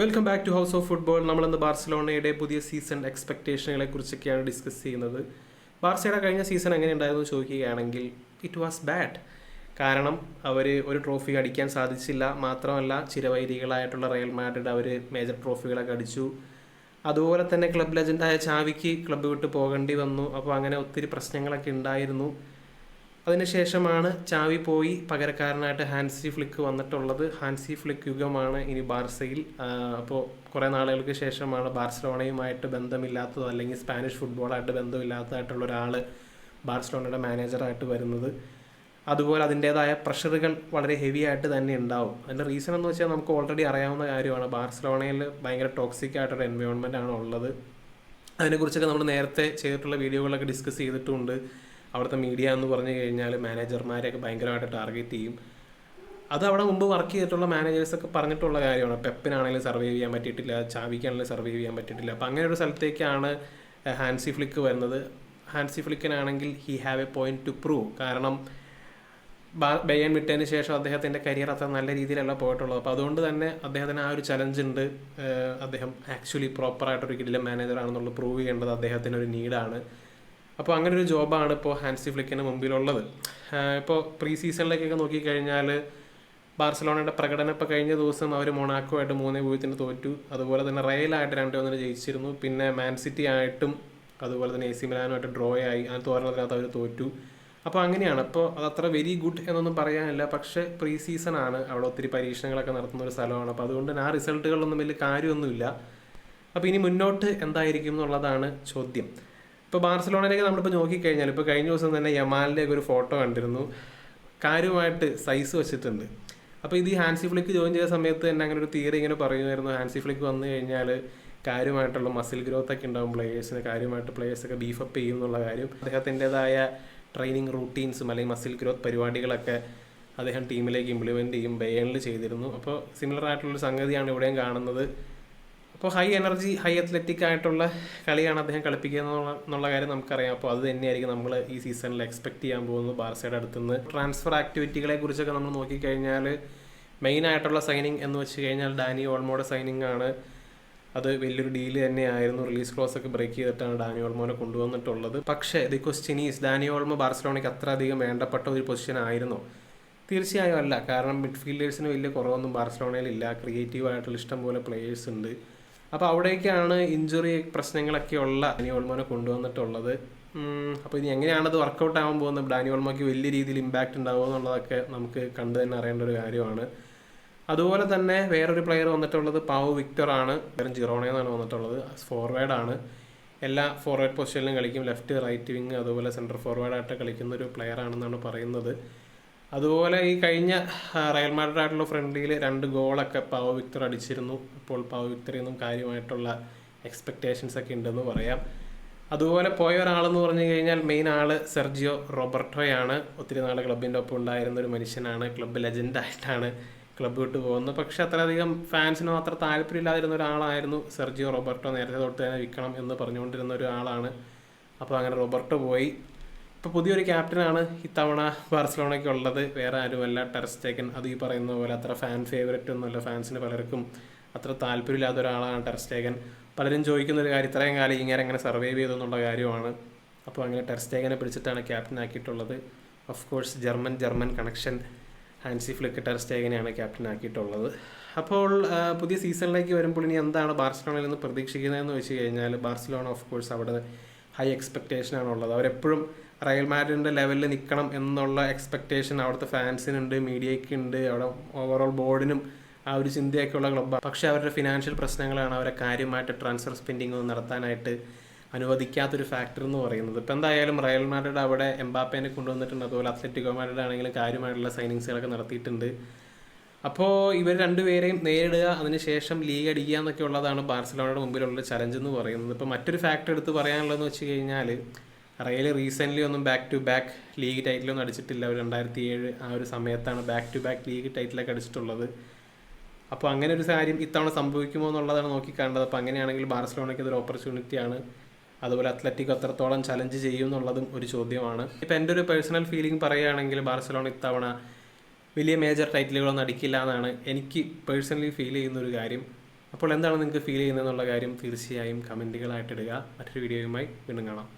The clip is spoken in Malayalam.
Welcome back to house of football നമ്മൾ ഇന്ന് ബാർസലോണയുടെ പുതിയ സീസൺ എക്സ്പെക്ടേഷനുകളെ കുറിച്ചൊക്കെയാണ് ഡിസ്കസ് ചെയ്യുന്നത്. ബാർസയുടെ കഴിഞ്ഞ സീസൺ എങ്ങനെ ഉണ്ടായിരുന്നു ചോദിക്കുകയാണെങ്കിൽ ഇറ്റ് വാസ് ബാഡ് കാരണം അവർ ഒരു ട്രോഫി അടിക്കാൻ സാധിച്ചില്ല. മാത്രമല്ല ചിരവൈരികളായിട്ടുള്ള റയൽ മാഡ്രിഡ് അവർ മേജർ ട്രോഫികളൊക്കെ അടിച്ചു. അതുപോലെ തന്നെ ക്ലബ് ലെജൻഡായ ചാവിക്ക് ക്ലബ് വിട്ട് പോകേണ്ടി വന്നു. അപ്പോൾ അങ്ങനെ ഒത്തിരി പ്രശ്നങ്ങളൊക്കെ ഉണ്ടായിരുന്നു. അതിനുശേഷമാണ് ചാവി പോയി പകരക്കാരനായിട്ട് ഹാൻസി ഫ്ലിക്ക് വന്നിട്ടുള്ളത്. ഹാൻസി ഫ്ലിക്ക് യുഗമാണ് ഇനി ബാർസയിൽ. അപ്പോൾ കുറേ നാളുകൾക്ക് ശേഷമാണ് ബാർസലോണയുമായിട്ട് ബന്ധമില്ലാത്തതോ അല്ലെങ്കിൽ സ്പാനിഷ് ഫുട്ബോളായിട്ട് ബന്ധമില്ലാത്തതായിട്ടുള്ള ഒരാൾ ബാർസലോണയുടെ മാനേജറായിട്ട് വരുന്നത്. അതുപോലെ അതിന്റേതായ പ്രഷറുകൾ വളരെ ഹെവി ആയിട്ട് തന്നെ ഉണ്ടാവും. അതിന്റെ റീസൺ എന്ന് വെച്ചാൽ നമുക്ക് ഓൾറെഡി അറിയാവുന്ന കാര്യമാണ്. ബാർസലോണയിൽ ഭയങ്കര ടോക്സിക് ആയിട്ടൊരു എൻവയോൺമെന്റ് ആണ് ഉള്ളത്. അതിനെക്കുറിച്ചൊക്കെ നമ്മൾ നേരത്തെ ചെയ്തിട്ടുള്ള വീഡിയോകളൊക്കെ ഡിസ്കസ് ചെയ്തിട്ടുണ്ട്. അവിടുത്തെ മീഡിയ എന്ന് പറഞ്ഞു കഴിഞ്ഞാൽ മാനേജർമാരെയൊക്കെ ഭയങ്കരമായിട്ട് ടാർഗറ്റ് ചെയ്യും. അത് അവിടെ മുമ്പ് വർക്ക് ചെയ്തിട്ടുള്ള മാനേജേഴ്സൊക്കെ പറഞ്ഞിട്ടുള്ള കാര്യമാണ്. പെപ്പിനാണെങ്കിലും സർവൈവ് ചെയ്യാൻ പറ്റിയിട്ടില്ല ചാവിക്കാണെങ്കിലും സർവൈവ് ചെയ്യാൻ പറ്റിയിട്ടില്ല. അപ്പം അങ്ങനെ ഒരു സ്ഥലത്തേക്കാണ് ഹാൻസി ഫ്ലിക്ക് വരുന്നത്. Hansi ഫ്ലിക്കിനാണെങ്കിൽ he have a point to prove കാരണം ബയൻ വിട്ടതിന് ശേഷം അദ്ദേഹത്തിന്റെ കരിയർ അത്ര നല്ല രീതിയിലല്ല പോയിട്ടുള്ളത്. അപ്പോൾ അതുകൊണ്ട് തന്നെ അദ്ദേഹത്തിന് ആ ഒരു ചലഞ്ച് ഉണ്ട്. അദ്ദേഹം ആക്ച്വലി പ്രോപ്പറായിട്ടൊരു കിടിലം മാനേജർ ആണെന്നുള്ളത് പ്രൂവ് ചെയ്യേണ്ടത് അദ്ദേഹത്തിന് ഒരു നീഡാണ് അപ്പോൾ അങ്ങനെ ഒരു ജോബാണ് ഇപ്പോൾ ഹാൻസി ഫ്ലിക്കിന് മുമ്പിലുള്ളത്. ഇപ്പോൾ പ്രീ സീസണിലേക്കൊക്കെ നോക്കിക്കഴിഞ്ഞാൽ ബാർസലോണയുടെ പ്രകടനം ഇപ്പോൾ കഴിഞ്ഞ ദിവസം അവർ മൊണാക്കോ ആയിട്ട് മൂന്നേ പൂജ്യത്തിന് തോറ്റു. അതുപോലെ തന്നെ റയലായിട്ട് രണ്ട് ഒന്നിന് ജയിച്ചിരുന്നു. പിന്നെ മാൻ സിറ്റി ആയിട്ടും അതുപോലെ തന്നെ എ സി മിലാനുമായിട്ട് ഡ്രോ ആയി. ആ തോരണത്തിനകത്ത് അവർ തോറ്റു. അപ്പോൾ അങ്ങനെയാണ്. അപ്പോൾ അത് അത്ര വെരി ഗുഡ് എന്നൊന്നും പറയാനില്ല. പക്ഷേ പ്രീ സീസൺ ആണ് അവിടെ ഒത്തിരി പരീക്ഷണങ്ങളൊക്കെ നടത്തുന്ന ഒരു സ്ഥലമാണ്. അപ്പോൾ അതുകൊണ്ട് തന്നെ ആ റിസൾട്ടുകളിലൊന്നും വലിയ കാര്യമൊന്നുമില്ല. അപ്പോൾ ഇനി മുന്നോട്ട് എന്തായിരിക്കും എന്നുള്ളതാണ് ചോദ്യം. ഇപ്പോൾ ബാർസലോണയിലേക്ക് നമ്മളിപ്പോൾ നോക്കിക്കഴിഞ്ഞാൽ ഇപ്പോൾ കഴിഞ്ഞ ദിവസം തന്നെ യമാലിന്റെ ഒക്കെ ഒരു ഫോട്ടോ കണ്ടിരുന്നു. കാര്യമായിട്ട് സൈസ് വെച്ചിട്ടുണ്ട്. അപ്പോൾ ഇത് ഈ ഹാൻസി ഫ്ലിക്ക് ജോയിൻ ചെയ്ത സമയത്ത് തന്നെ അങ്ങനെ ഒരു തിയറി ഇങ്ങനെ പറയുമായിരുന്നു. ഹാൻസി ഫ്ലിക്ക് വന്നു കഴിഞ്ഞാൽ കാര്യമായിട്ടുള്ള മസിൽ ഗ്രോത്ത് ഒക്കെ ഉണ്ടാവും പ്ലേയേഴ്സിന് കാര്യമായിട്ട് പ്ലേയേഴ്സൊക്കെ ബീഫപ്പ് ചെയ്യും എന്നുള്ള കാര്യം. അദ്ദേഹത്തിന്റെതായ ട്രെയിനിങ് റൂട്ടീൻസും അല്ലെങ്കിൽ മസിൽ ഗ്രോത്ത് പരിപാടികളൊക്കെ അദ്ദേഹം ടീമിലേക്ക് ഇംപ്ലിമെന്റ് ചെയ്യും ബയണിൽ ചെയ്തിരുന്നു. അപ്പോൾ സിമിലർ ആയിട്ടുള്ളൊരു സംഗതിയാണ് ഇവിടെയും കാണുന്നത്. അപ്പോൾ ഹൈ എനർജി ഹൈ അത്ലറ്റിക് ആയിട്ടുള്ള കളിയാണ് അദ്ദേഹം കളിപ്പിക്കുക എന്നുള്ള കാര്യം നമുക്കറിയാം. അപ്പോൾ അത് തന്നെയായിരിക്കും നമ്മൾ ഈ സീസണിൽ എക്സ്പെക്ട് ചെയ്യാൻ പോകുന്നത് ബാർസയുടെ അടുത്തുനിന്ന്. ട്രാൻസ്ഫർ ആക്ടിവിറ്റികളെ കുറിച്ചൊക്കെ നമ്മൾ നോക്കിക്കഴിഞ്ഞാൽ മെയിൻ ആയിട്ടുള്ള സൈനിങ് എന്ന് വെച്ച് കഴിഞ്ഞാൽ ഡാനി ഓൾമോയുടെ സൈനിങ് ആണ്. അത് വലിയൊരു ഡീൽ തന്നെയായിരുന്നു. റിലീസ് ക്ലോസ് ഒക്കെ ബ്രേക്ക് ചെയ്തിട്ടാണ് ഡാനി ഓൾമോനെ കൊണ്ടുവന്നിട്ടുള്ളത്. പക്ഷേ the question is Dani Olmo ബാർസലോണയ്ക്ക് അത്ര അധികം വേണ്ടപ്പെട്ട ഒരു പൊസിഷൻ ആയിരുന്നു? തീർച്ചയായും അല്ല. കാരണം മിഡ്ഫീൽഡേഴ്സിന് വലിയ കുറവൊന്നും ബാർസലോണയിൽ ഇല്ല. ക്രിയേറ്റീവ് ആയിട്ടുള്ള ഇഷ്ടം പോലെ പ്ലേയേഴ്സ് ഉണ്ട്. അപ്പോൾ അവിടേക്കാണ് ഇഞ്ചുറി പ്രശ്നങ്ങളൊക്കെ ഉള്ള ഡാനി ഓൾമോനെ കൊണ്ടുവന്നിട്ടുള്ളത്. അപ്പോൾ ഇനി അത് വർക്കൗട്ട് ആവാൻ പോകുന്നത്? ഡാനി ഓൾമോയ്ക്ക് വലിയ രീതിയിൽ ഇമ്പാക്റ്റ് ഉണ്ടാവുമോ എന്നുള്ളതൊക്കെ നമുക്ക് കണ്ടു തന്നെ അറിയേണ്ട ഒരു കാര്യമാണ്. അതുപോലെ തന്നെ വേറൊരു പ്ലെയർ വന്നിട്ടുള്ളത് പാവു വിക്ടർ ആണ്. വെറും ജിറോണയെന്നാണ് വന്നിട്ടുള്ളത്. ഫോർവേഡ് ആണ്. എല്ലാ ഫോർവേഡ് പൊസിഷനിലും കളിക്കും. ലെഫ്റ്റ് റൈറ്റ് വിങ് അതുപോലെ സെന്റർ ഫോർവേഡ് ആയിട്ട് കളിക്കുന്ന ഒരു പ്ലെയർ ആണെന്നാണ് പറയുന്നത്. അതുപോലെ ഈ കഴിഞ്ഞ റയൽ മാഡ്രിഡ് ഫ്രണ്ടിൽ രണ്ട് ഗോളൊക്കെ പാവ വിക്ടർ അടിച്ചിരുന്നു. അപ്പോൾ പാവ വിക്ടറിൽ നിന്നും കാര്യമായിട്ടുള്ള എക്സ്പെക്റ്റേഷൻസ് ഒക്കെ ഉണ്ടെന്ന് പറയാം. അതുപോലെ പോയ ഒരാളെന്ന് പറഞ്ഞു കഴിഞ്ഞാൽ മെയിൻ ആൾ സെർജിയോ റോബർട്ടോയാണ്. ഒത്തിരി നാൾ ക്ലബിന്റെ ഒപ്പം ഉണ്ടായിരുന്ന ഒരു മനുഷ്യനാണ്. ക്ലബ്ബ് ലെജൻഡായിട്ടാണ് ക്ലബ്ബ് വിട്ട് പോകുന്നത്. പക്ഷെ അത്രയധികം ഫാൻസിനോ മാത്രം താല്പര്യമില്ലാതിരുന്ന ഒരാളായിരുന്നു സെർജിയോ റോബർട്ടോ. നേരത്തെ തൊട്ട് തന്നെ വിൽക്കണം എന്ന് പറഞ്ഞുകൊണ്ടിരുന്ന ഒരാളാണ്. അപ്പോൾ അങ്ങനെ റോബർട്ടോ പോയി. ഇപ്പോൾ പുതിയൊരു ക്യാപ്റ്റനാണ് ഇത്തവണ ബാർസലോണയ്ക്ക് ഉള്ളത്. വേറെ ആരുമല്ല. ടെറസ്റ്റേക്കൻ അത് ഈ പറയുന്ന പോലെ അത്ര ഫാൻ ഫേവററ്റ് ഒന്നുമല്ല. ഫാൻസിന് പലർക്കും അത്ര താല്പര്യമില്ലാത്ത ഒരാളാണ് ടെറസ്റ്റേക്കൻ പലരും ചോദിക്കുന്ന ഒരു കാര്യം ഇത്രയും കാലം ഇങ്ങനെ എങ്ങനെ സർവൈവ് ചെയ്തു എന്നുള്ള കാര്യമാണ്. അപ്പോൾ അങ്ങനെ ടെറസ്റ്റേക്കനെ പിടിച്ചിട്ടാണ് captain ആക്കിയിട്ടുള്ളത്. Of course German German connection Hansi Flick ടെറസ്റ്റേക്കനെയാണ് captain ആക്കിയിട്ടുള്ളത്. അപ്പോൾ പുതിയ സീസണിലേക്ക് വരുമ്പോൾ ഇനി എന്താണ് ബാർസലോണയിൽ നിന്ന് പ്രതീക്ഷിക്കുന്നതെന്ന് വെച്ച് കഴിഞ്ഞാൽ ബാർസലോണ ഓഫ് കോഴ്സ് അവിടെ ഹൈ ഉള്ളത്. അവരെപ്പോഴും റയൽ മാഡ്രിഡിന്റെ ലെവലിൽ നിൽക്കണം എന്നുള്ള എക്സ്പെക്റ്റേഷൻ അവിടുത്തെ ഫാൻസിനുണ്ട് മീഡിയയ്ക്ക് ഉണ്ട് അവിടെ ഓവറോൾ ബോർഡിനും ആ ഒരു ചിന്തയൊക്കെ ഉള്ള ക്ലബ്ബാണ് പക്ഷെ അവരുടെ ഫിനാൻഷ്യൽ പ്രശ്നങ്ങളാണ് അവരെ കാര്യമായിട്ട് ട്രാൻസ്ഫർ സ്പെൻഡിങ് ഒന്നും നടത്താനായിട്ട് അനുവദിക്കാത്തൊരു ഫാക്ടർ എന്ന് പറയുന്നത്. ഇപ്പം എന്തായാലും റയൽ മാഡ്രിഡ് അവിടെ എംബാപ്പേനെ കൊണ്ടുവന്നിട്ടുണ്ട്. അതുപോലെ അത്ലറ്റിക്കോ മാഡ്രിഡ് ആണെങ്കിലും കാര്യമായിട്ടുള്ള സൈനിങ്സുകളൊക്കെ നടത്തിയിട്ടുണ്ട്. അപ്പോൾ ഇവർ രണ്ടുപേരെയും നേരിടുക അതിനുശേഷം ലീഗ് അടിക്കുക എന്നൊക്കെ ഉള്ളതാണ് ബാർസലോണയുടെ മുമ്പിലുള്ള ചലഞ്ച് എന്ന് പറയുന്നത്. ഇപ്പോൾ മറ്റൊരു ഫാക്ടർ എടുത്ത് പറയാനുള്ളതെന്ന് വെച്ച് കഴിഞ്ഞാൽ റയൽ റീസെന്റ്ലി ഒന്നും ബാക്ക് ടു ബാക്ക് ലീഗ് ടൈറ്റിലൊന്നും അടിച്ചിട്ടില്ല. അവർ രണ്ടായിരത്തി ഏഴ് ആ ഒരു സമയത്താണ് ബാക്ക് ടു ബാക്ക് ലീഗ് ടൈറ്റിലൊക്കെ അടിച്ചിട്ടുള്ളത്. അപ്പോൾ അങ്ങനെ ഒരു കാര്യം ഇത്തവണ സംഭവിക്കുമോ എന്നുള്ളതാണ് നോക്കി കാണേണ്ടത് അപ്പോൾ അങ്ങനെയാണെങ്കിൽ ബാർസലോണയ്ക്ക് അതൊരു ഓപ്പർച്യൂണിറ്റിയാണ് അതുപോലെ അത്ലറ്റിക് അത്രത്തോളം ചലഞ്ച് ചെയ്യും എന്നുള്ളതും ഒരു ചോദ്യമാണ്. ഇപ്പം എന്റെ ഒരു പേഴ്സണൽ ഫീലിംഗ് പറയുകയാണെങ്കിൽ ബാർസലോണ ഇത്തവണ വലിയ മേജർ ടൈറ്റിലുകളൊന്നും അടിക്കില്ല എന്നാണ് എനിക്ക് പേഴ്സണലി ഫീൽ ചെയ്യുന്ന ഒരു കാര്യം. അപ്പോൾ എന്താണ് നിങ്ങൾക്ക് ഫീൽ ചെയ്യുന്നത് എന്നുള്ള കാര്യം തീർച്ചയായും കമന്റുകളായിട്ട് ഇടുക. മറ്റൊരു വീഡിയോയുമായി വീണ്ടും കാണാം.